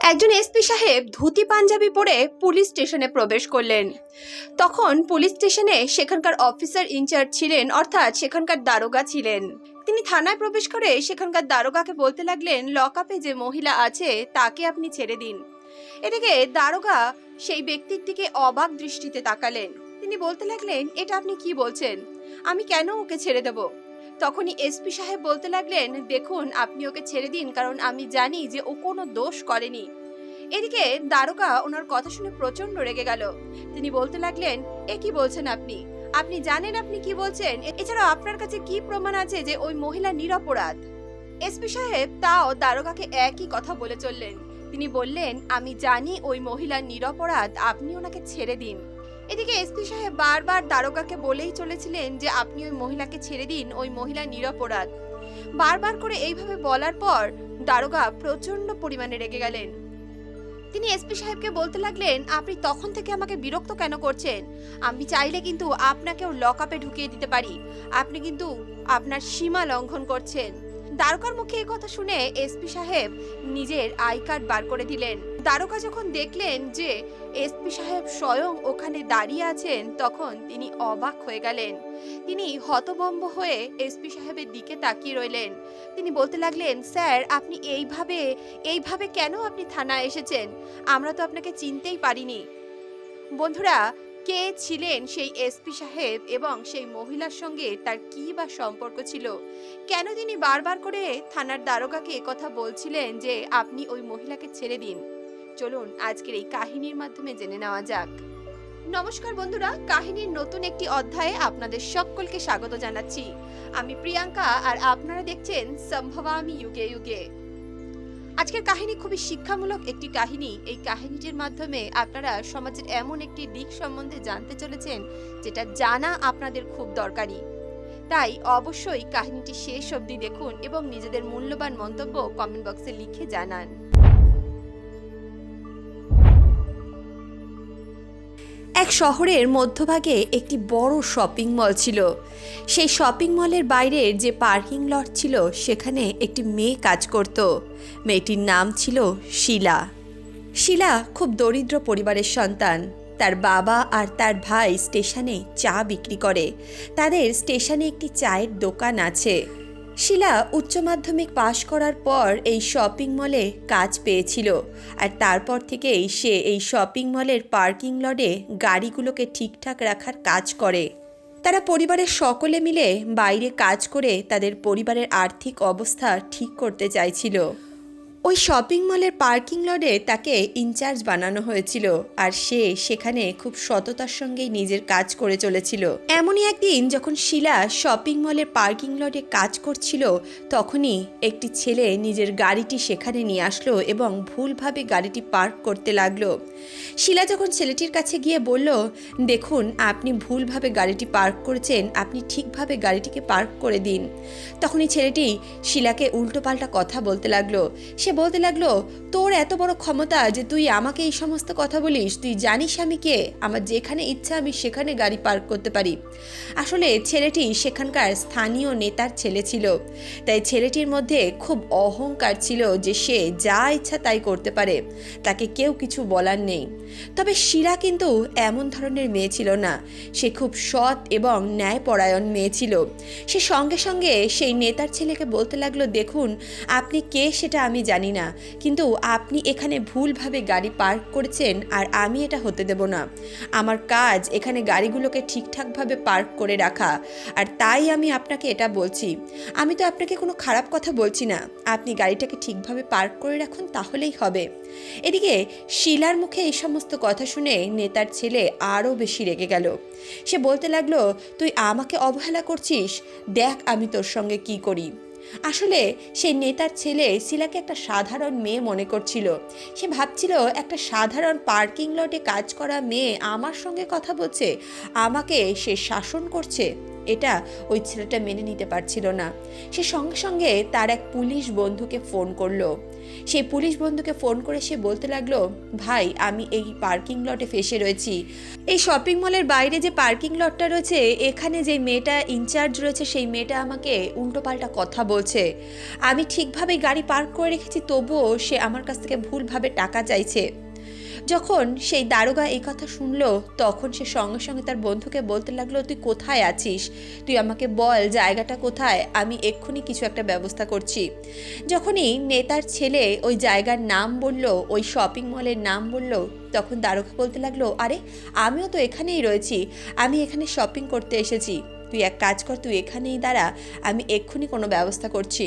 একজন এসপি সাহেব ধুতি পাঞ্জাবি পরে পুলিশ স্টেশনে প্রবেশ করলেন। তখন পুলিশ স্টেশনে সেখানকার অফিসার ইনচার্জ ছিলেন, অর্থাৎ সেখানকার দারোগা ছিলেন। তিনি থানায় প্রবেশ করে সেখানকার দারোগাকে বলতে লাগলেন, লকআপে যে মহিলা আছে, তাকে আপনি ছেড়ে দিন। এদিকে দারোগা সেই ব্যক্তির দিকে অবাক দৃষ্টিতে তাকালেন। তিনি বলতে লাগলেন, এটা আপনি কি বলছেন? আমি কেন ওকে ছেড়ে দেব? তখনই এসপি সাহেব বলতে লাগলেন, দেখুন, আপনি ওকে ছেড়ে দিন, কারণ আমি জানি যে ও কোনো দোষ করেনি। এদিকে দারোগা ওনার কথা শুনে প্রচণ্ড রেগে গেল। তিনি বলতে লাগলেন, এ কি বলছেন আপনি? আপনি জানেন আপনি কি বলছেন? এ- এছাড়াও আপনার কাছে কি প্রমাণ আছে যে ওই মহিলা নিরপরাধ? এসপি সাহেব তাও দারোগাকে একই কথা বলে চললেন। তিনি বললেন, আমি জানি ওই মহিলা নিরপরাধ, আপনি ওনাকে ছেড়ে দিন। এদিকে এসপি সাহেব বারবার দারোগাকে বলেই চলেছিলেন যে আপনি ওই মহিলাকে ছেড়ে দিন, ওই মহিলা নিরপরাধ। বারবার করে এইভাবে বলার পর দারোগা প্রচণ্ড পরিমাণে রেগে গেলেন। তিনি এসপি সাহেবকে বলতে লাগলেন, আপনি তখন থেকে আমাকে বিরক্ত কেন করছেন? আমি চাইলে কিন্তু আপনাকেও লকআপে ঢুকিয়ে দিতে পারি। আপনি কিন্তু আপনার সীমা লঙ্ঘন করছেন। দারোগার মুখে এই কথা শুনে এসপি সাহেব নিজের আই কার্ড বার করে দিলেন। দারোগা যখন দেখলেন যে এসপি সাহেব স্বয়ং ওখানে দাঁড়িয়ে আছেন, তখন তিনি অবাক হয়ে গেলেন। তিনি হতভম্ব হয়ে এসপি সাহেবের দিকে তাকিয়ে রইলেন। তিনি বলতে লাগলেন, স্যার, আপনি এইভাবে এইভাবে কেন আপনি থানায় এসেছেন? আমরা তো আপনাকে চিনতেই পারিনি। বন্ধুরা কে ছিলেন সেই এসপি সাহেব এবং সেই মহিলার সঙ্গে তার কি বা সম্পর্ক ছিল? কেন তিনি বারবার করে থানার দারোগাকে কথা বলছিলেন যে আপনি ওই মহিলাকে ছেড়ে দিন? চলুন, আজকের এই কাহিনীর মাধ্যমে জেনে নেওয়া যাক। নমস্কার বন্ধুরা, কাহিনীর নতুন একটি অধ্যায়ে আপনাদের সকলকে স্বাগত জানাচ্ছি। আমি প্রিয়াঙ্কা আর আপনারা দেখছেন সম্ভবামি যুগে যুগে। আজকের কাহিনী খুবই শিক্ষামূলক একটি কাহিনী। এই কাহিনীটির মাধ্যমে আপনারা সমাজের এমন একটি দিক সম্বন্ধে জানতে চলেছেন, যেটা জানা আপনাদের খুব দরকারি। তাই অবশ্যই কাহিনীটি শেষ অবধি দেখুন এবং নিজেদের মূল্যবান মন্তব্য কমেন্ট বক্সে লিখে জানান। এক শহরের মধ্যভাগে একটি বড় শপিং মল ছিল। সেই শপিং মলের বাইরের যে পার্কিং লট ছিল, সেখানে একটি মেয়ে কাজ করত। মেয়েটির নাম ছিল শিলা। শিলা খুব দরিদ্র পরিবারের সন্তান। তার বাবা আর তার ভাই স্টেশনে চা বিক্রি করে। তাদের স্টেশনে একটি চায়ের দোকান আছে। শিলা উচ্চ মাধ্যমিক পাশ করার পর এই শপিং মলে কাজ পেয়েছিল। আর তারপর থেকেই সে এই শপিং মলের পার্কিং লটে গাড়িগুলোকে ঠিকঠাক রাখার কাজ করে। তারা পরিবারের সকলে মিলে বাইরে কাজ করে তাদের পরিবারের আর্থিক অবস্থা ঠিক করতে চাইছিল। ওই শপিং মলের পার্কিং লটে তাকে ইনচার্জ বানানো হয়েছিল আর সে সেখানে খুব সততার সঙ্গেই নিজের কাজ করে চলেছিল। এমনই একদিন যখন শিলা শপিং মলের পার্কিং লটে কাজ করছিল, তখনই একটি ছেলে নিজের গাড়িটি সেখানে নিয়ে আসলো এবং ভুলভাবে গাড়িটি পার্ক করতে লাগল। শিলা যখন ছেলেটির কাছে গিয়ে বলল, দেখুন, আপনি ভুলভাবে গাড়িটি পার্ক করেছেন, আপনি ঠিকভাবে গাড়িটিকে পার্ক করে দিন। তখনই ছেলেটি শিলাকে উল্টোপাল্টা কথা বলতে লাগল। সে বলতে লাগল, তোর এত বড় ক্ষমতা যে তুই আমাকে এই সমস্ত কথা বলিস, তুই জানিস আমি কে? আমার যেখানে ইচ্ছা আমি সেখানে গাড়ি পার্ক করতে পারি। আসলে ছেলেটি সেখানকার স্থানীয় নেতার ছেলে ছিল। তাই ছেলেটির মধ্যে খুব অহংকার ছিল যে সে যা ইচ্ছা তাই করতে পারে, তাকে কেউ কিছু বলার নেই। তবে শিরা কিন্তু এমন ধরনের মেয়ে ছিল না। সে খুব সৎ এবং ন্যায়পরায়ণ মেয়ে ছিল। সে সঙ্গে সঙ্গে সেই নেতার ছেলেকে বলতে লাগল, দেখুন, আপনি কে সেটা আমি জানি না। কিন্তু আপনি এখানে ভুলভাবে গাড়ি পার্ক করেছেন আর আমি এটা হতে দেব না। আমার কাজ এখানে গাড়িগুলোকে ঠিকঠাকভাবে পার্ক করে রাখা। আর তাই আমি আপনাকে এটা বলছি। আমি তো আপনাকে কোনো খারাপ কথা বলছি না। আপনি গাড়িটাকে ঠিকভাবে পার্ক করে রাখুন, তাহলেই হবে। এদিকে শিলার মুখে এই সমস্ত কথা শুনে নেতার ছেলে আরও বেশি রেগে গেল। সে বলতে লাগল, তুই আমাকে অবহেলা করছিস? দেখ আমি তোর সঙ্গে কি করি। আসলে সেই নেতার ছেলে শিলাকে একটা সাধারণ মেয়ে মনে করছিল। সে ভাবছিল, একটা সাধারণ পার্কিং লটে কাজ করা মেয়ে আমার সঙ্গে কথা বলছে, আমাকে সে শাসন করছে। এটা ওই ছেলেটা মেনে নিতে পারছিল না। সে সঙ্গে সঙ্গে তার এক পুলিশ বন্ধুকে ফোন করল। সেই পুলিশ বন্ধুকে ফোন করে সে বলতে লাগল, ভাই, আমি এই পার্কিং লটে ফেসে রয়েছি। এই শপিং মলের বাইরে যে পার্কিং লটটা রয়েছে, এখানে যে মেয়েটা ইনচার্জ রয়েছে, সেই মেয়েটা আমাকে উল্টোপাল্টা কথা বলছে। আমি ঠিকভাবেই গাড়ি পার্ক করে রেখেছি, তবুও সে আমার কাছ থেকে ভুলভাবে টাকা চাইছে। যখন সেই দারোগা এই কথা শুনলো, তখন সে সঙ্গে সঙ্গে তার বন্ধুকে বলতে লাগল, তুই কোথায় আছিস? তুই আমাকে বল, জায়গাটা কোথায়? আমি এক্ষুনি কিছু একটা ব্যবস্থা করছি। যখনই নেতার ছেলে ওই জায়গার নাম বলল, ওই শপিং মলের নাম বলল, তখন দারোগা বলতে লাগল, আরে, আমিও তো এখানেই রয়েছি। আমি এখানে শপিং করতে এসেছি। তুই এক কাজ কর, তুই এখানেই দাঁড়া, আমি এক্ষুনি কোনো ব্যবস্থা করছি।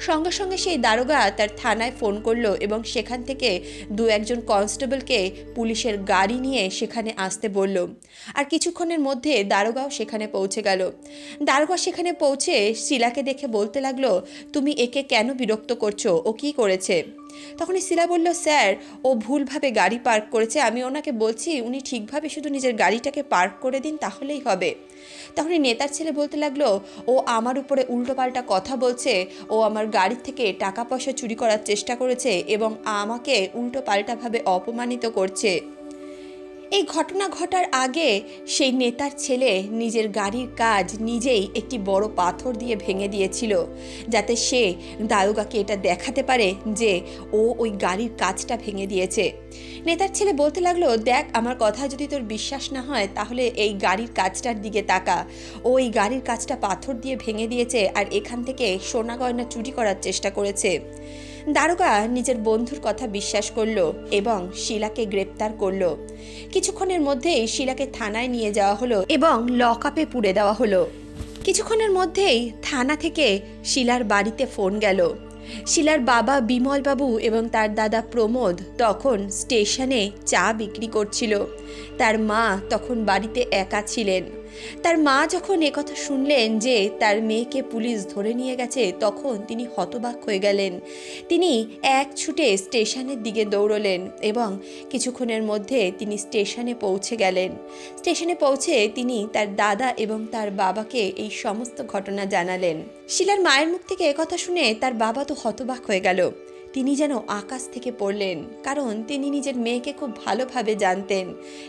সঙ্গে সঙ্গে সেই দারোগা তার থানায় ফোন করল এবং সেখান থেকে দু একজন কনস্টেবলকে পুলিশের গাড়ি নিয়ে সেখানে আসতে বলল। আর কিছুক্ষণের মধ্যে দারোগাও সেখানে পৌঁছে গেল। দারোগা সেখানে পৌঁছে শিলাকে দেখে বলতে লাগল, তুমি একে কেন বিরক্ত করছ? ও কি করেছে? তখনই শিলা বলল, স্যার, ও ভুলভাবে গাড়ি পার্ক করেছে। আমি ওনাকে বলছি, উনি ঠিকভাবে শুধু নিজের গাড়িটাকে পার্ক করে দিন, তাহলেই হবে। তখনই নেতার ছেলে বলতে লাগল, ও আমার উপরে উল্টোপাল্টা কথা বলছে, ও আমার গাড়ি থেকে টাকা পয়সা চুরি করার চেষ্টা করেছে এবং আমাকে উল্টোপাল্টাভাবে অপমানিত করছে। এই ঘটনা ঘটার আগে সেই নেতার ছেলে নিজের গাড়ির কাজ নিজেই একটি বড় পাথর দিয়ে ভেঙে দিয়েছিল, যাতে সে দারোগাকে এটা দেখাতে পারে যে ও ওই গাড়ির কাজটা ভেঙে দিয়েছে। নেতার ছেলে বলতে লাগল, দেখ, আমার কথা যদি তোর বিশ্বাস না হয়, তাহলে এই গাড়ির কাজটার দিকে তাকা। ও এই গাড়ির কাজটা পাথর দিয়ে ভেঙে দিয়েছে আর এখান থেকে সোনা গয়না চুরি করার চেষ্টা করেছে। দারোগা নিজের বন্ধুর কথা বিশ্বাস করল এবং শিলাকে গ্রেপ্তার করল। কিছুক্ষণের মধ্যেই শিলাকে থানায় নিয়ে যাওয়া হলো এবং লক আপে পুড়ে দেওয়া হলো। কিছুক্ষণের মধ্যেই থানা থেকে শিলার বাড়িতে ফোন গেল। শিলার বাবা বিমলবাবু এবং তার দাদা প্রমোদ তখন স্টেশনে চা বিক্রি করছিল। তার মা তখন বাড়িতে একা ছিলেন। তার মা যখন একথা শুনলেন যে তার মেয়েকে পুলিশ ধরে নিয়ে গেছে, তখন তিনি হতবাক হয়ে গেলেন। তিনি এক ছুটে স্টেশনের দিকে দৌড়লেন এবং কিছুক্ষণের মধ্যে তিনি স্টেশনে পৌঁছে গেলেন। স্টেশনে পৌঁছে তিনি তার দাদা এবং তার বাবাকে এই সমস্ত ঘটনা জানালেন। শিলার মায়ের মুখ থেকে একথা শুনে তার বাবা তো হতবাক হয়ে গেল। তিনি যেন আকাশ থেকে পড়লেন, কারণ তিনি নিজের মেয়েকে খুব ভালোভাবে জানতেন।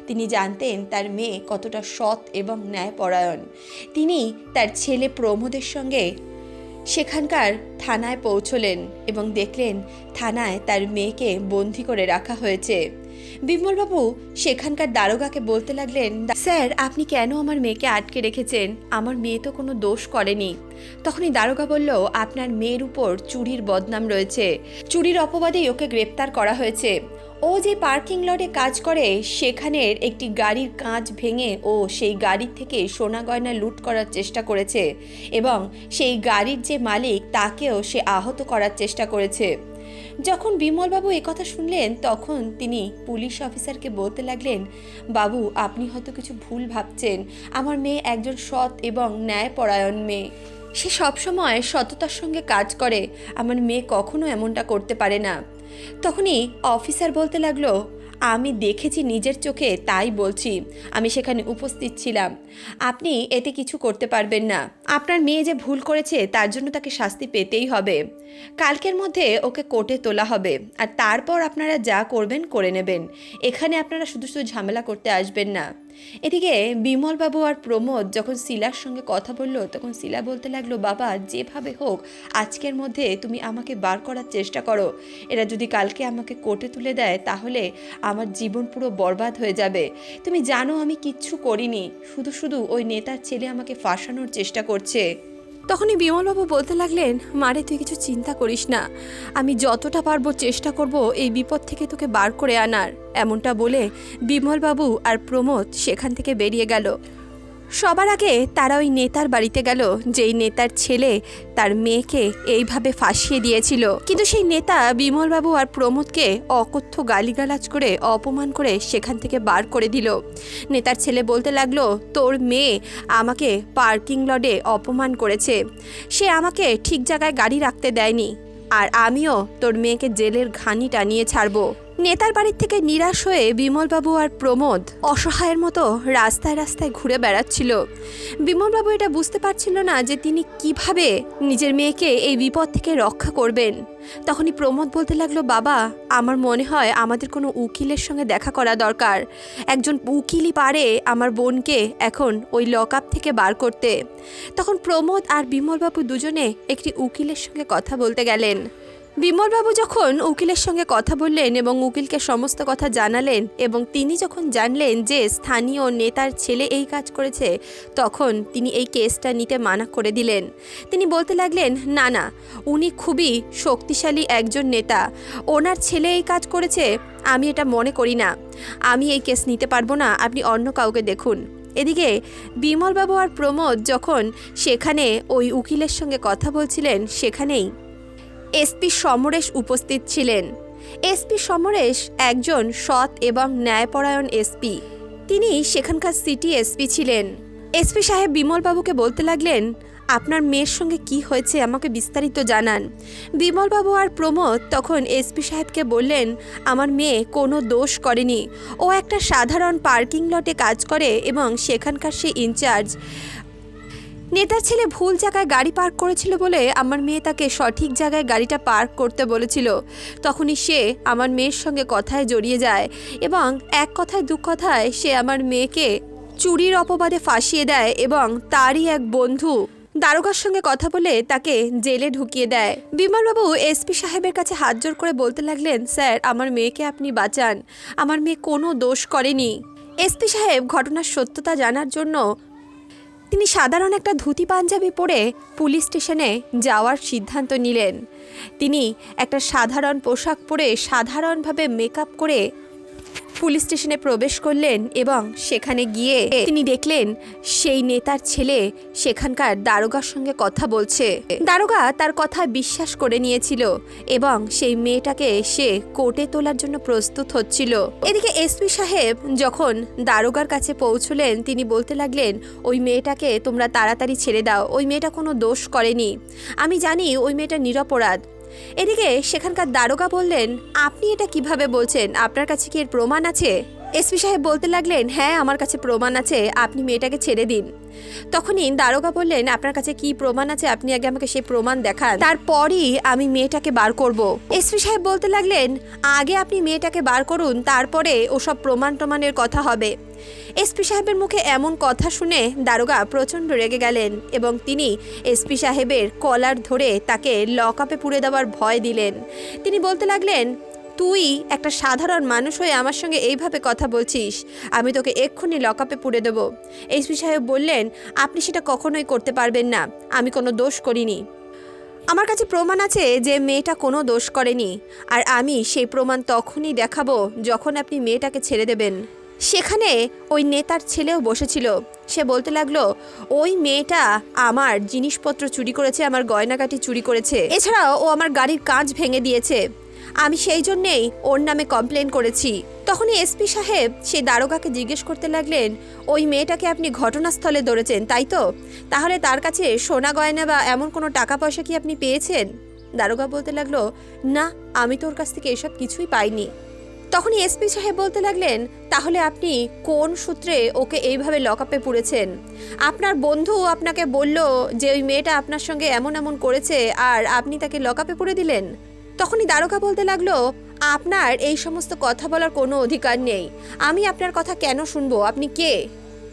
তিনি জানতেন তার মেয়ে কতটা সৎ এবং ন্যায়পরায়ণ। তিনি তার ছেলে প্রমোদের সঙ্গে সেখানকার থানায় পৌঁছলেন এবং দেখলেন থানায় তার মেয়েকে বন্দি করে রাখা হয়েছে। বিমলবাবু, সেখানকার দারোগাকে বলতে লাগলেন, স্যার, আপনি কেন আমার মেয়েকে আটকে রেখেছেন? আমার মেয়ে তো কোনো দোষ করেনি। তখনই দারোগা বলল, আপনার মেয়ের উপর চুরির বদনাম রয়েছে। চুরির অপবাদেই ওকে গ্রেপ্তার করা হয়েছে। ও যে পার্কিং লটে কাজ করে, সেখানের একটি গাড়ির কাঁচ ভেঙে ও সেই গাড়ির থেকে সোনা গয়না লুট করার চেষ্টা করেছে এবং সেই গাড়ির যে মালিক, তাকেও সে আহত করার চেষ্টা করেছে। যখন বিমলবাবু কথা শুনলেন, তখন তিনি পুলিশ অফিসারকে বলতে লাগলেন, বাবু, আপনি হয়তো কিছু ভুল ভাবছেন। আমার মেয়ে একজন সৎ এবং ন্যায়পরায়ণ মেয়ে। সে সবসময় সততার সঙ্গে কাজ করে। আমার মেয়ে কখনো এমনটা করতে পারে না। তখনই অফিসার বলতে লাগল আমি দেখেছি নিজের চোখে, তাই বলছি। আমি সেখানে উপস্থিত ছিলাম। আপনি এতে কিছু করতে পারবেন না। আপনার মেয়ে যে ভুল করেছে, তার জন্য তাকে শাস্তি পেতেই হবে। কালকের মধ্যে ওকে কোর্টে তোলা হবে। আর তারপর আপনারা যা করবেন, করে নেবেন। এখানে আপনারা শুধু শুধু ঝামেলা করতে আসবেন না। এদিকে বিমলবাবু আর প্রমোদ যখন শিলার সঙ্গে কথা বলল, তখন শিলা বলতে লাগল, বাবা, যেভাবে হোক, আজকের মধ্যে তুমি আমাকে বার করার চেষ্টা করো। এরা যদি কালকে আমাকে কোর্টে তুলে দেয়, তাহলে আমার জীবন পুরো বরবাদ হয়ে যাবে। তুমি জানো আমি কিচ্ছু করিনি। শুধু শুধু ওই নেতার ছেলে আমাকে ফাঁসানোর চেষ্টা করছে। তখনই বিমলবাবু বলতে লাগলেন, মারে, তুই কিছু চিন্তা করিস না। আমি যতটা পারব চেষ্টা করব এই বিপদ থেকে তোকে বার করে আনার। এমনটা বলে বিমলবাবু আর প্রমোদ সেখান থেকে বেরিয়ে গেল। সবার আগে তারা ওই নেতার বাড়িতে গেল, যেই নেতার ছেলে তার মেয়েকে এইভাবে ফাঁসিয়ে দিয়েছিল। কিন্তু সেই নেতা বিমলবাবু আর প্রমোদকে অকথ্য গালিগালাজ করে অপমান করে সেখান থেকে বার করে দিল। নেতার ছেলে বলতে লাগল, তোর মেয়ে আমাকে পার্কিং লডে অপমান করেছে। সে আমাকে ঠিক জায়গায় গাড়ি রাখতে দেয়নি। আর আমিও তোর মেয়েকে জেলের ঘানি টানিয়ে ছাড়বো। নেতার বাড়ির থেকে নিরাশ হয়ে বিমলবাবু আর প্রমোদ অসহায়ের মতো রাস্তায় রাস্তায় ঘুরে বেড়াচ্ছিল। বিমলবাবু এটা বুঝতে পারছিল না যে তিনি কীভাবে নিজের মেয়েকে এই বিপদ থেকে রক্ষা করবেন। তখনই প্রমোদ বলতে লাগল, বাবা, আমার মনে হয় আমাদের কোনো উকিলের সঙ্গে দেখা করা দরকার। একজন উকিলই পারে আমার বোনকে এখন ওই লক আপ থেকে বার করতে। তখন প্রমোদ আর বিমলবাবু দুজনে একটি উকিলের সঙ্গে কথা বলতে গেলেন। বিমলবাবু যখন উকিলের সঙ্গে কথা বললেন এবং উকিলকে সমস্ত কথা জানালেন এবং তিনি যখন জানলেন যে স্থানীয় নেতার ছেলে এই কাজ করেছে, তখন তিনি এই কেসটা নিতে মানা করে দিলেন। তিনি বলতে লাগলেন, না না, উনি খুবই শক্তিশালী একজন নেতা। ওনার ছেলে এই কাজ করেছে, আমি এটা মনে করি না। আমি এই কেস নিতে পারব না, আপনি অন্য কাউকে দেখুন। এদিকে বিমলবাবু আর প্রমোদ যখন সেখানে ওই উকিলের সঙ্গে কথা বলছিলেন, সেখানেই এসপি সমরেশ উপস্থিত ছিলেন। এসপি সমরেশ একজন সৎ এবং ন্যায়পরায়ণ এসপি তিনি সেখানকার সিটি এসপি ছিলেন। এসপি সাহেব বিমলবাবুকে বলতে লাগলেন, আপনার মেয়ের সঙ্গে কি হয়েছে আমাকে বিস্তারিত জানান। বিমলবাবু আর প্রমোদ তখন এসপি সাহেবকে বললেন, আমার মেয়ে কোনো দোষ করেনি। ও একটা সাধারণ পার্কিং লটে কাজ করে এবং সেখানকার সে ইনচার্জ। নেতার ছেলে ভুল জায়গায় গাড়ি পার্ক করেছিল বলে আমার মেয়ে তাকে সঠিক জায়গায় গাড়িটা পার্ক করতে বলেছিল। তখনই সে আমার মেয়ের সঙ্গে কথায় জড়িয়ে যায় এবং এক কথায় দু কথায় সে আমার মেয়েকে চুরির অপবাদে ফাঁসিয়ে দেয় এবং তারই এক বন্ধু দারোগার সঙ্গে কথা বলে তাকে জেলে ঢুকিয়ে দেয়। বিমলবাবু এসপি সাহেবের কাছে হাত জোর করে বলতে লাগলেন, স্যার, আমার মেয়েকে আপনি বাঁচান। আমার মেয়ে কোনো দোষ করেনি। এসপি সাহেব ঘটনার সত্যতা জানার জন্য তিনি সাধারণ একটা ধুতি পাঞ্জাবি পরে পুলিশ স্টেশনে যাওয়ার সিদ্ধান্ত নিলেন। তিনি একটা সাধারণ পোশাক পরে সাধারণভাবে মেকআপ করে পুলিশ স্টেশনে প্রবেশ করলেন এবং সেখানে গিয়ে তিনি দেখলেন সেই নেতার ছেলে সেখানকার দারোগার সঙ্গে কথা বলছে। দারোগা তার কথা বিশ্বাস করে নিয়েছিল এবং সেই মেয়েটাকে সে কোর্টে তোলার জন্য প্রস্তুত হচ্ছিল। এদিকে এসপি সাহেব যখন দারোগার কাছে পৌঁছলেন, তিনি বলতে লাগলেন, ওই মেয়েটাকে তোমরা তাড়াতাড়ি ছেড়ে দাও। ওই মেয়েটা কোনো দোষ করেনি। আমি জানি ওই মেয়েটা নিরপরাধ। এদিকে সেখানকার দারোগা বললেন, আপনি এটা কীভাবে বলছেন? আপনার কাছে কি এর প্রমাণ আছে? এসপি সাহেব বলতে লাগলেন হ্যাঁ আমার কাছে প্রমাণ আছে, আপনি মেয়েটাকে ছেড়ে দিন। তখনই দারোগা বললেন, আপনার কাছে কি প্রমাণ আছে? আপনি আগে আমাকে সেই প্রমাণ দেখান। তারপরই আমি মেয়েটাকে বার করব। এসপি সাহেব বলতে লাগলেন, আগে আপনি মেয়েটাকে বার করুন, তারপরে ওসব প্রমাণ টমানের কথা হবে। এসপি সাহেবের মুখে এমন কথা শুনে দারোগা প্রচণ্ড রেগে গেলেন এবং তিনি এসপি সাহেবের কলার ধরে তাকে লক আপে পুড়ে দেওয়ার ভয় দিলেন। তিনি বলতে লাগলেন, তুই একটা সাধারণ মানুষ হয়ে আমার সঙ্গে এইভাবে কথা বলছিস, আমি তোকে এক্ষুনি লকআপে পুড়ে দেবো। এসপি সাহেব বললেন, আপনি সেটা কখনোই করতে পারবেন না, আমি কোনো দোষ করিনি। আমার কাছে প্রমাণ আছে যে মেয়েটা কোনো দোষ করেনি, আর আমি সেই প্রমাণ তখনই দেখাবো যখন আপনি মেয়েটাকে ছেড়ে দেবেন। সেখানে ওই নেতার ছেলেও বসেছিল। সে বলতে লাগল, ওই মেয়েটা আমার জিনিসপত্র চুরি করেছে, আমার গয়নাগাটি চুরি করেছে। এছাড়াও ও আমার গাড়ির কাঁচ ভেঙে দিয়েছে। আমি সেই জন্যেই ওর নামে কমপ্লেন করেছি। তখনই এসপি সাহেব সেই দারোগাকে জিজ্ঞেস করতে লাগলেন, ওই মেয়েটাকে আপনি ঘটনাস্থলে ধরেছেন, তাই তো? তাহলে তার কাছে সোনা গয়না বা এমন কোনো টাকা পয়সা কি আপনি পেয়েছেন? দারোগা বলতে লাগল, না, আমি তোর কাছ থেকে এসব কিছুই পাইনি। তখনই এসপি সাহেব বলতে লাগলেন, তাহলে আপনি কোন সূত্রে ওকে এইভাবে লকআপে পুড়েছেন? আপনার বন্ধু আপনাকে বলল যে ওই মেয়েটা আপনার সঙ্গে এমন এমন করেছে আর আপনি তাকে লকআপে পুড়ে দিলেন? তখনই দ্বারকা বলতে লাগল, আপনার এই সমস্ত কথা বলার কোনো অধিকার নেই। আমি আপনার কথা কেন শুনব? আপনি কে?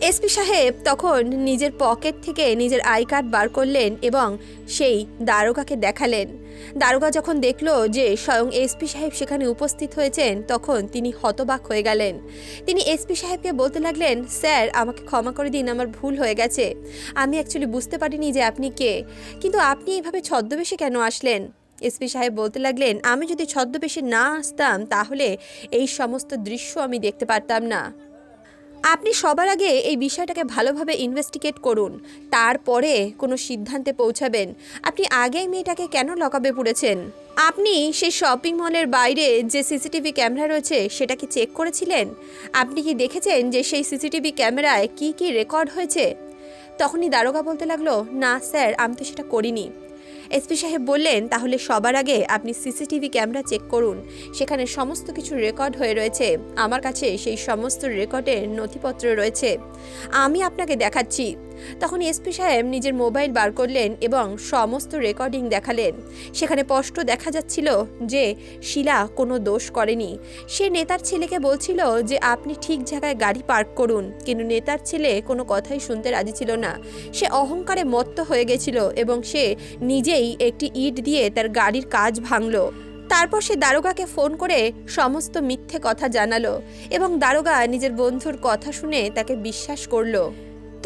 এসপি সাহেব তখন নিজের পকেট থেকে নিজের আই কার্ড বার করলেন এবং সেই দারোগাকে দেখালেন। দারোগা যখন দেখল যে স্বয়ং এসপি সাহেব সেখানে উপস্থিত হয়েছেন, তখন তিনি হতবাক হয়ে গেলেন। তিনি এসপি সাহেবকে বলতে লাগলেন, স্যার, আমাকে ক্ষমা করে দিন, আমার ভুল হয়ে গেছে। আমি অ্যাকচুয়ালি বুঝতে পারিনি যে আপনি কে। কিন্তু আপনি এইভাবে ছদ্মবেশে কেন আসলেন? এসপি সাহেব বলতে লাগলেন, আমি যদি ছদ্মবেশে না আসতাম, তাহলে এই সমস্ত দৃশ্য আমি দেখতে পারতাম না। আপনি সবার আগে এই বিষয়টাকে ভালোভাবে ইনভেস্টিগেট করুন। তারপরে কোনো সিদ্ধান্তে পৌঁছাবেন। আপনি আগেই মেয়েটাকে কেন লকাবে পুড়েছেন? আপনি সেই শপিং মলের বাইরে যে সিসিটিভি ক্যামেরা রয়েছে, সেটা কি চেক করেছিলেন? আপনি কি দেখেছেন যে সেই সিসিটিভি ক্যামেরায় কি কি রেকর্ড হয়েছে? তখনই দারোগা বলতে লাগল, না, স্যার, আমি তো সেটা করিনি। এসপি সাহেব বললেন, তাহলে সবার আগে আপনি সিসিটিভি ক্যামেরা চেক করুন। সেখানে সমস্ত কিছু রেকর্ড হয়ে রয়েছে। আমার কাছে সেই সমস্ত রেকর্ডের নথিপত্র রয়েছে। আমি আপনাকে দেখাচ্ছি। তখন এসপি সাহেব নিজের মোবাইল বার করলেন এবং সমস্ত রেকর্ডিং দেখালেন। সেখানে স্পষ্ট দেখা যাচ্ছিল যে শিলা কোনো দোষ করেনি। সে নেতার ছেলেকে বলছিল যে আপনি ঠিক জায়গায় গাড়ি পার্ক করুন, কিন্তু নেতার ছেলে কোনো কথাই শুনতে রাজি ছিল না। সে অহংকারে মত্ত হয়ে গেছিল এবং সে নিজেই একটি ইট দিয়ে তার গাড়ির কাজ ভাঙল। তারপর সে দারোগাকে ফোন করে সমস্ত মিথ্যে কথা জানালো এবং দারোগা নিজের বন্ধুর কথা শুনে তাকে বিশ্বাস করল।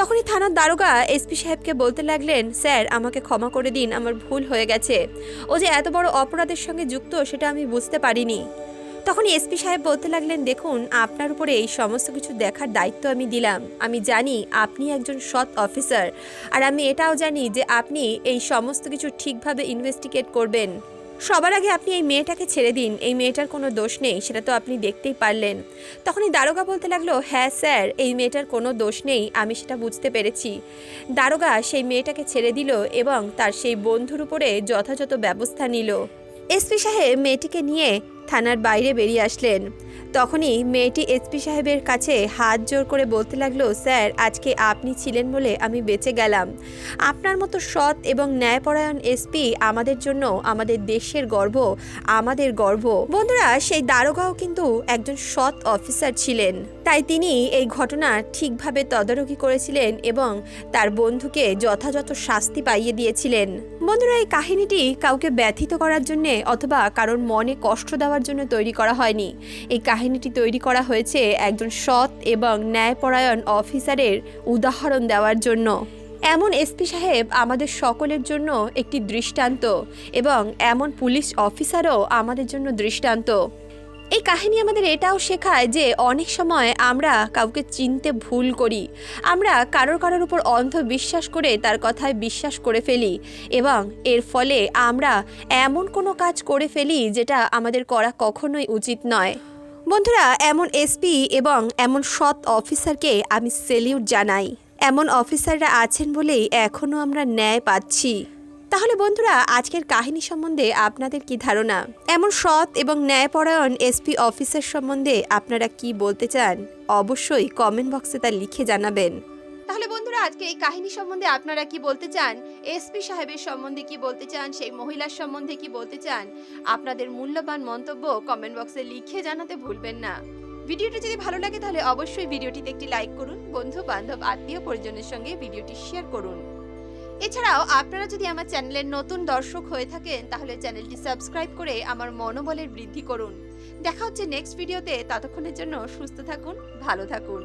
তখনই থানার দারোগা এসপি সাহেবকে বলতে লাগলেন, স্যার, আমাকে ক্ষমা করে দিন, আমার ভুল হয়ে গেছে। ও যে এত বড় অপরাধের সঙ্গে যুক্ত, সেটা আমি বুঝতে পারিনি। তখনই এসপি সাহেব বলতে লাগলেন, দেখুন, আপনার উপরে এই সমস্ত কিছু দেখার দায়িত্ব আমি দিলাম। আমি জানি আপনি একজন সৎ অফিসার, আর আমি এটাও জানি যে আপনি এই সমস্ত কিছু ঠিকভাবে ইনভেস্টিগেট করবেন। সবার আগে আপনি এই মেয়েটাকে ছেড়ে দিন, এই মেয়েটার কোনো দোষ নেই, সেটা তো আপনি দেখতেই পারলেন। তখনই দারোগা বলতে লাগল হ্যাঁ স্যার, এই মেয়েটার কোনো দোষ নেই, আমি সেটা বুঝতে পেরেছি। দারোগা সেই মেয়েটাকে ছেড়ে দিল এবং তার সেই বন্ধুর উপরে যথাযথ ব্যবস্থা নিল। এসপি সাহেব মেয়েটিকে নিয়ে থানার বাইরে বেরিয়ে আসলেন। তখনই মেয়েটি এসপি সাহেবের কাছে হাত জোর করে বলতে লাগল, স্যার, আজকে আপনি ছিলেন বলে আমি বেঁচে গেলাম। আপনার মতো সৎ এবং ন্যায়পরায়ণ এসপি আমাদের জন্য আমাদের দেশের গর্ব, আমাদের গর্ব। বন্ধুরা, সেই দারোগাও কিন্তু একজন সৎ অফিসার ছিলেন। তাই তিনি এই ঘটনা ঠিকভাবে তদারকি করেছিলেন এবং তার বন্ধুকে যথাযথ শাস্তি পাইয়ে দিয়েছিলেন। বন্ধুরা, এই কাহিনীটি কাউকে ব্যথিত করার জন্যে অথবা কারোর মনে কষ্ট দেওয়ার জন্য তৈরি করা হয়নি। এই কাহিনীটি তৈরি করা হয়েছে একজন সৎ এবং ন্যায়পরায়ণ অফিসারের উদাহরণ দেওয়ার জন্য। এমন এসপি সাহেব আমাদের সকলের জন্য একটি দৃষ্টান্ত এবং এমন পুলিশ অফিসারও আমাদের জন্য দৃষ্টান্ত। এই কাহিনী আমাদের এটাও শেখায় যে অনেক সময় আমরা কাউকে চিনতে ভুল করি। আমরা কারোর কারোর উপর অন্ধ বিশ্বাস করে তার কথায় বিশ্বাস করে ফেলি এবং এর ফলে আমরা এমন কোনো কাজ করে ফেলি যেটা আমাদের করা কখনোই উচিত নয়। বন্ধুরা, এমন এসপি এবং এমন সৎ অফিসারকে আমি সেলিউট জানাই। এমন অফিসাররা আছেন বলেই এখনও আমরা ন্যায় পাচ্ছি। তাহলে বন্ধুরা, আজকের কাহিনী সম্বন্ধে আপনাদের কি ধারণা? এমন সৎ এবং ন্যায়পরায়ণ এসপি অফিসার সম্বন্ধে আপনারা কি বলতে চান? অবশ্যই কমেন্ট বক্সে তা লিখে জানাবেন। আজকে এই কাহিনী সম্বন্ধে আপনারা কি বলতে চান? এসপি সাহেবের সম্বন্ধে কি বলতে চান? সেই মহিলার সম্বন্ধে কি বলতে চান? আপনাদের মূল্যবান মন্তব্য কমেন্ট বক্সে লিখে জানাতে ভুলবেন না। ভিডিওটি যদি ভালো লাগে তাহলে অবশ্যই ভিডিওটিতে একটি লাইক করুন বন্ধু বান্ধব আত্মীয় পরিজনের সঙ্গে ভিডিওটি শেয়ার করুন। এছাড়াও আপনারা যদি আমার চ্যানেলের নতুন দর্শক হয়ে থাকেন, তাহলে চ্যানেলটি সাবস্ক্রাইব করে আমার মনোবলের বৃদ্ধি করুন। দেখা হচ্ছে নেক্সট ভিডিওতে ততক্ষণের জন্য সুস্থ থাকুন, ভালো থাকুন।